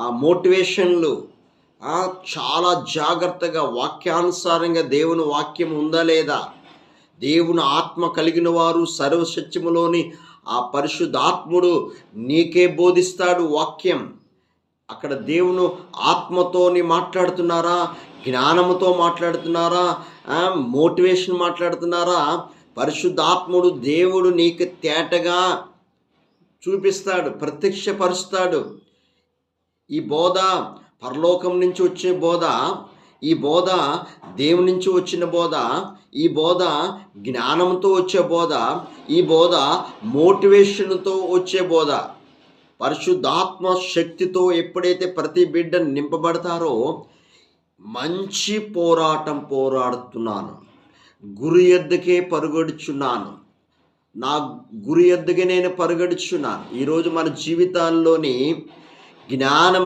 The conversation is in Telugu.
ఆ మోటివేషన్లు చాలా జాగ్రత్తగా వాక్యానుసారంగా దేవుని వాక్యం ఉందా లేదా? దేవుని ఆత్మ కలిగిన వారు సర్వసత్యములోని ఆ పరిశుద్ధాత్ముడు నీకే బోధిస్తాడు వాక్యం. అక్కడ దేవుని ఆత్మతోని మాట్లాడుతున్నారా? జ్ఞానముతో మాట్లాడుతున్నారా? మోటివేషన్ మాట్లాడుతున్నారా? పరిశుద్ధాత్ముడు దేవుడు నీకు తేటగా చూపిస్తాడు ప్రత్యక్షపరుస్తాడు. ఈ బోధ పరలోకం నుంచి వచ్చే బోధ ఈ బోధ దేవుని నుంచి వచ్చిన బోధ ఈ బోధ జ్ఞానంతో వచ్చే బోధ ఈ బోధ మోటివేషన్తో వచ్చే బోధ. పరిశుద్ధాత్మ శక్తితో ఎప్పుడైతే ప్రతి బిడ్డ నింపబడతారో మంచి పోరాటం పోరాడుతున్నాను. గురి ఎద్దకే పరుగడుచున్నాను. నా గురి ఎద్దకే నేను పరుగడుచున్నాను. ఈరోజు మన జీవితాల్లోని జ్ఞానం